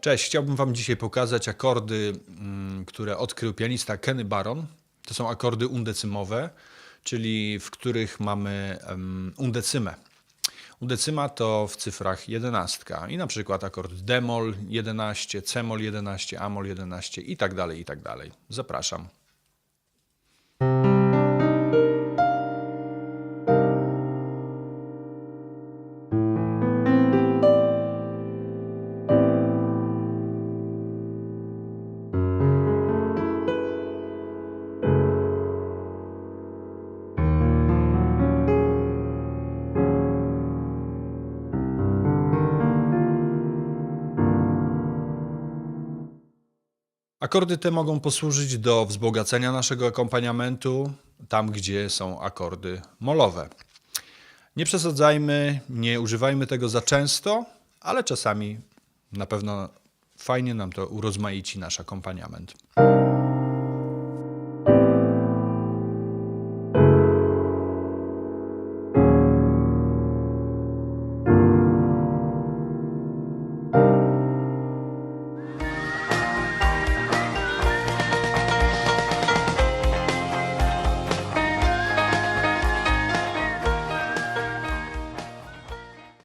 Cześć, chciałbym Wam dzisiaj pokazać akordy, mm, które odkrył pianista Kenny Baron. To są akordy undecymowe, czyli w których mamy undecymę. Undecyma to w cyfrach jedenastka i na przykład akord d-moll 11, c-moll 11, a-moll 11 i tak dalej, i tak dalej. Zapraszam. Akordy te mogą posłużyć do wzbogacenia naszego akompaniamentu, tam gdzie są akordy molowe. Nie przesadzajmy, nie używajmy tego za często, ale czasami na pewno fajnie nam to urozmaici nasz akompaniament.